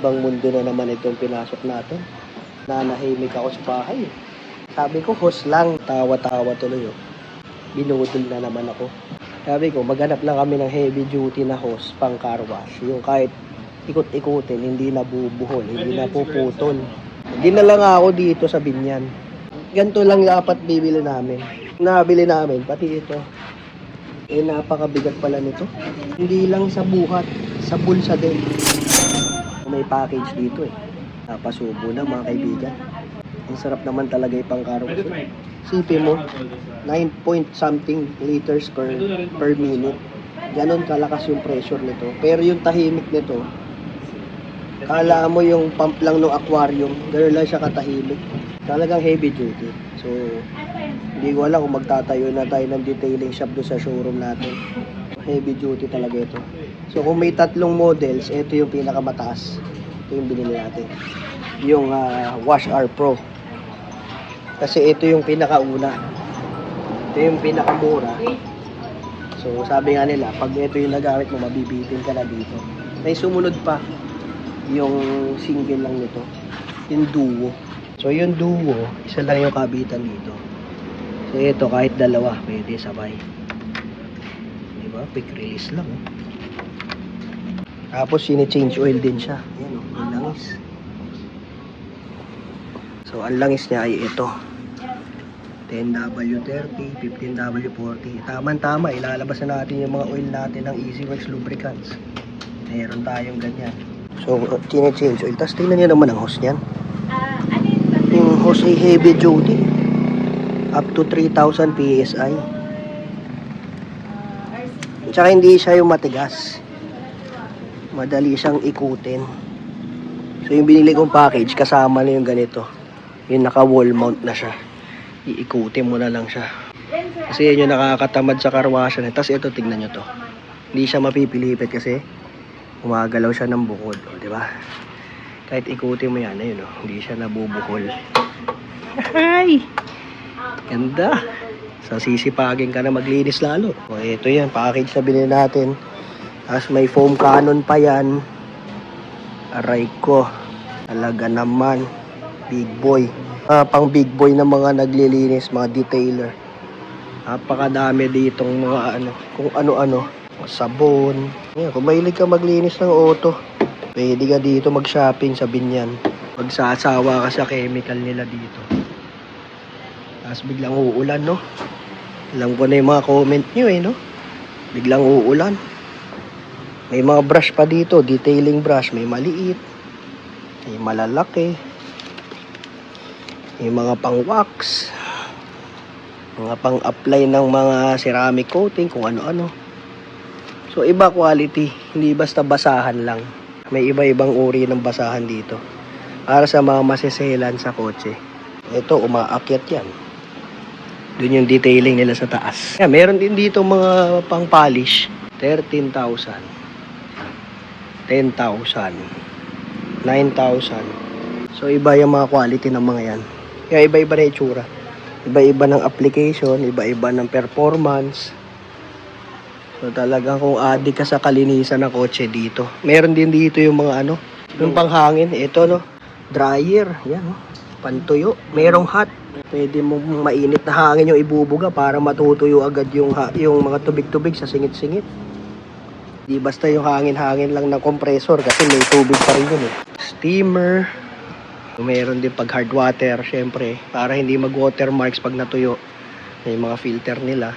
Ibang mundo na naman itong pinasok natin. Nanahimik ako sa bahay. Sabi ko, host lang. Tawa-tawa tuloy. Oh. Binudol na naman ako. Sabi ko, maghanap lang kami ng heavy duty na hose pang car wash. Yung kahit ikot-ikutin, hindi nabubuhol, hindi napuputol. Hindi na lang ako dito sa Binyan. Ganito lang dapat bibili namin. Nabili namin, pati ito. Eh, napakabigat pala nito. Hindi lang sa buhat, sa bulsa din. May package dito eh. Napasubo na mga kaibigan. Ang sarap naman talaga ipang car wash. Sipin mo, 9 point something liters per per minute. Ganon kalakas yung pressure nito. Pero yung tahimik nito, kala mo yung pump lang ng aquarium, gano'n lang siya katahimik. Talagang heavy duty. So, hindi ko alam kung magtatayo na tayo ng detailing shop doon sa showroom natin. Heavy duty talaga ito. So, kung may tatlong models, ito yung pinakamataas. Ito yung binili natin. Yung ah, Wash R Pro. Kasi ito yung pinakauna. Ito yung pinakamura. So, sabi nga nila, pag ito yung nagamit mo, mabibitin ka na dito. May sumunod pa yung single lang nito. Yung duo. So, yung duo, isa lang yung kabitan dito. So, ito, kahit dalawa, pwede sabay. Diba? Quick release lang. Oh. Tapos, sini-change oil din siya. Ayan, oh, ang langis. So, ang langis niya ay ito. 10W30, 15W40. Tama-tama, ilalabas na natin yung mga oil natin ng EasyWorks Lubricants. Meron tayong ganyan. So, uh, change oil. Tapos tingnan nyo naman ang hose niyan. Ah, ano yung hose ay heavy duty. Up to 3,000 PSI. Tsaka hindi siya yung matigas. Madali siyang ikutin. So, yung binili kong package, kasama na yung ganito. Yung naka-wall mount na siya. Iikutin mo na lang siya. Kasi yan yung nakakatamad sa karwasyan. eh. Tapos ito, tignan nyo to. Hindi siya mapipilipit kasi umagalaw siya ng bukod. O, di ba? Kahit ikutin mo yan, ayun o. Hindi siya nabubukol. Ay! Ganda! So, sisipagin ka na maglinis lalo. O, ito yan. Package na binili natin. Tapos may foam cannon pa yan. Aray ko. Talaga naman. Big boy. Ah, pang big boy na mga naglilinis, mga detailer. Napakadami ditong mga ano, kung ano-ano. Sabon. Yan, kung mahilig ka maglinis ng auto, pwede ka dito mag-shopping sa Binyan. Magsasawa ka sa chemical nila dito. Tapos biglang uulan, no? Alam ko na yung mga comment nyo, eh, no? Biglang uulan. May mga brush pa dito, detailing brush. May maliit, may malalaki, may mga pang-wax, mga pang-apply ng mga ceramic coating, kung ano-ano. So, iba quality. Hindi basta basahan lang. May iba-ibang uri ng basahan dito. Para sa mga masiselan sa kotse. Ito, umaakyat yan. Doon yung detailing nila sa taas. Yeah, meron din dito mga pang-polish. 13,000. 10,000. 9,000. So, iba yung mga quality ng mga yan. Kaya iba-iba na itsura. Iba-iba ng application, iba-iba ng performance. So talagang kung adik ka sa kalinisan ng kotse dito. Meron din dito yung mga ano, yung panghangin. Ito no, dryer. Yan no, pantuyo. Merong hot. Pwede mo mainit na hangin yung ibubuga para matutuyo agad yung, yung mga tubig-tubig sa singit-singit. Di basta yung hangin-hangin lang ng compressor kasi may tubig pa rin yun eh. Steamer. Meron din pag hard water, syempre, para hindi mag-watermarks pag natuyo. May mga filter nila.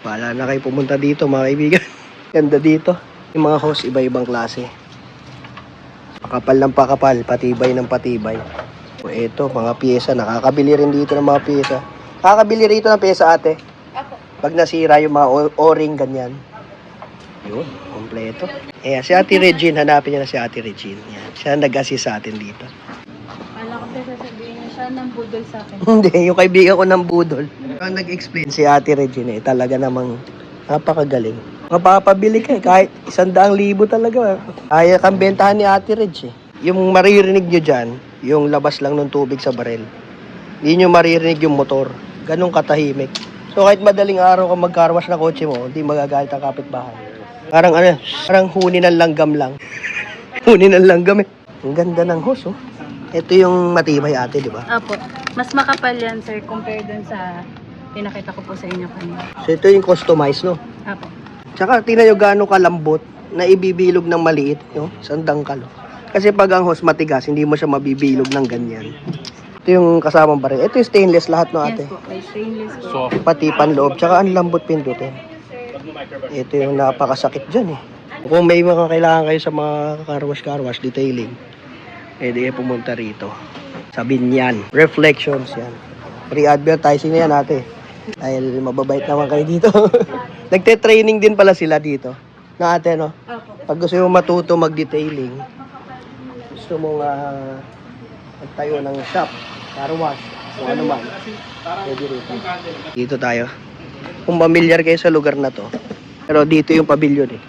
Wala na kayo pumunta dito, mga kaibigan. Ganda dito. Yung mga hose, iba-ibang klase. Pakapal ng pakapal, patibay ng patibay. O eto, mga pyesa. Nakakabili rin dito ng mga pyesa. Nakakabili rito ng pyesa, ate. Pag nasira yung mga o-ring, ganyan. Yun, kompleto. Eh, si Ate Regine, hanapin niya na si Ate Regine. Yan. Siya nag-assist sa atin dito. Kala ko sir sasabihin niya siya ng budol sa akin. Hindi, yung kaibigan ko ng budol. Ang nag-explain si Ate Regine, eh, talaga namang napakagaling. Mapapabili ka eh, kahit isang daang libo talaga. Kaya kang bentahan ni Ate Reg eh. Yung maririnig nyo dyan, yung labas lang ng tubig sa barel. Hindi nyo maririnig yung motor. Ganong katahimik. So kahit madaling araw ka magkarwash na kotse mo, hindi magagalit ang kapitbahay. Parang ano, parang huni ng langgam lang. huni ng langgam eh. Ang ganda ng hose, oh. Ito yung matibay ate, di ba? Apo. Mas makapal yan, sir, compare dun sa pinakita ko po sa inyo kanina. So, ito yung customized, no? Apo. Tsaka, tingnan nyo gaano kalambot na ibibilog ng maliit, no? Isang dangkal, oh. Kasi pag ang hose matigas, hindi mo siya mabibilog ng ganyan. Ito yung kasamang baril. Ito yung stainless lahat, no, ate? Yes po, may stainless po. Pati panloob. Tsaka ang lambot pindutin. Ito yung napakasakit dyan, eh. Kung may mga kailangan kayo sa mga car wash, car wash detailing, pwede kayo pumunta rito. Sa Binyan. Reflections yan. Free advertising na yan ate. Dahil mababait naman kayo dito. Nagte-training din pala sila dito. Na ate, no? Pag gusto mo matuto mag-detailing, gusto mong ah, magtayo ng shop, car wash, kung ano man, pwede rito. Dito tayo. Kung familiar kayo sa lugar na to, pero dito yung pavilion eh.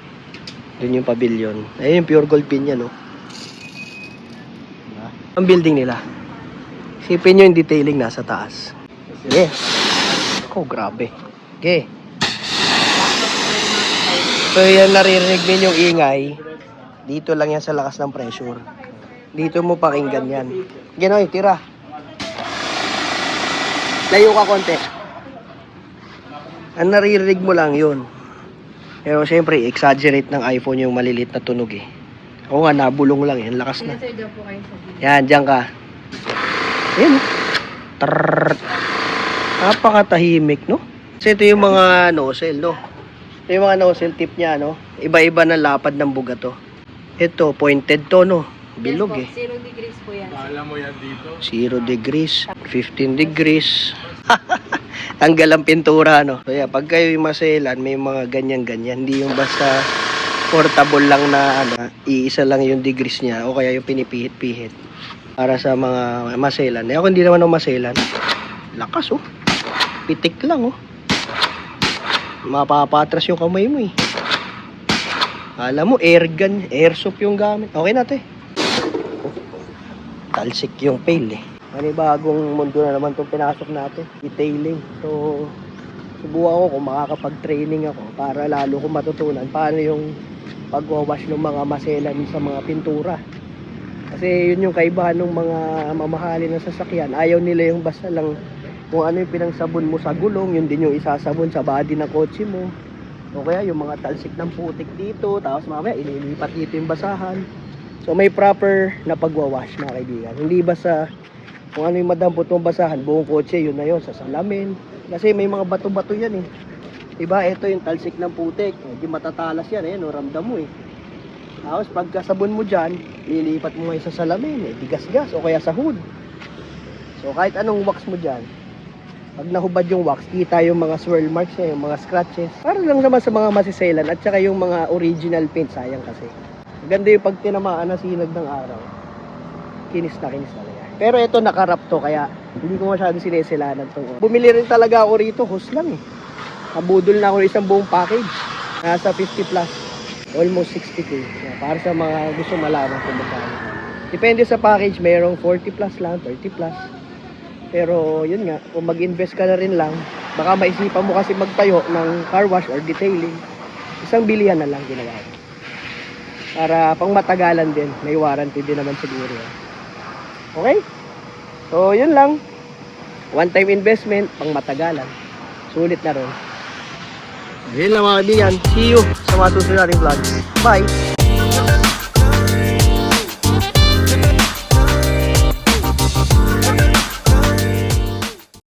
Doon yung pavilion. Ayun yung pure gold pin yan, no? Diba? Ang building nila. Isipin nyo yung detailing nasa taas. Yeah. Oh, grabe. Okay. So yan naririnig ninyong ingay. Dito lang yan sa lakas ng pressure. Dito mo pakinggan yan. Ganoy, tira. Layo ka konti. Ang naririnig mo lang yun. Pero syempre, exaggerate ng iPhone yung malilit na tunog eh. Oo nga, nabulong lang yan. Lakas na. Sir, po kayo sa gilid. Yan, dyan ka. Yan. Trrrr. Napakatahimik, no? Kasi ito yung mga nozzle, no? Ito yung mga nozzle tip niya, no? Iba-iba ng lapad ng buga to. Ito, pointed to, no? Bilog eh. yes, po. Zero degrees po yan. sir. 0 degrees, 15 degrees. Tanggal ang pintura, no? So, yeah, pag kayo maselan, may mga ganyan-ganyan. Hindi yung basta portable lang na, ano, iisa lang yung degrees niya o kaya yung pinipihit-pihit para sa mga maselan. Eh, ako hindi naman ako maselan. Lakas, oh. Pitik lang, oh. Mapapatras yung kamay mo, eh. Alam mo, air gun, airsoft yung gamit. Okay na, te. Talsik yung pail, eh. Panibagong mundo na naman itong pinasok natin. Detailing. So, subukan ko kung makakapag-training ako para lalo kong matutunan paano yung pagwawash ng mga maselan sa mga pintura. Kasi yun yung kaibahan ng mga mamahalin ng sasakyan. Ayaw nila yung basta lang kung ano yung pinangsabon mo sa gulong, yun din yung isasabon sa body ng kotse mo. O kaya yung mga talsik ng putik dito, tapos mamaya ililipat dito yung basahan. So may proper na pagwawash mga kaibigan. Hindi basta kung ano yung madampot mong basahan, buong kotse, yun na yun, sa salamin. Kasi may mga bato-bato yan eh. Diba, ito yung talsik ng putik. Hindi matatalas yan, eh, no, ramdam mo eh. Tapos pagkasabon mo dyan, lilipat mo ngayon sa salamin, eh, tigas-gas, o kaya sa hood. So kahit anong wax mo dyan, pag nahubad yung wax, kita yung mga swirl marks niya, yung mga scratches. Para lang naman sa mga masiselan at saka yung mga original paint, sayang kasi. Maganda yung pag tinamaan na sinag ng araw. Kinis na kinis talaga. Pero ito nakarap to, kaya hindi ko masyado sineselanan to. Bumili rin talaga ako rito, hose lang eh. Kabudol na ako ng isang buong package. Nasa 50 plus. Almost 60k. Yeah, para sa mga gusto malaman kung magkano. Depende sa package, mayroong 40 plus lang, 30 plus. Pero yun nga, kung mag-invest ka na rin lang, baka maisipan mo kasi magtayo ng car wash or detailing. Isang bilihan na lang ginawa. Para pang matagalan din, may warranty din naman siguro. Okay? So, yun lang. One time investment, pang matagalan. Sulit na rin. Yun lang mga kaibigan. See you sa mga susunod nating vlog. Bye!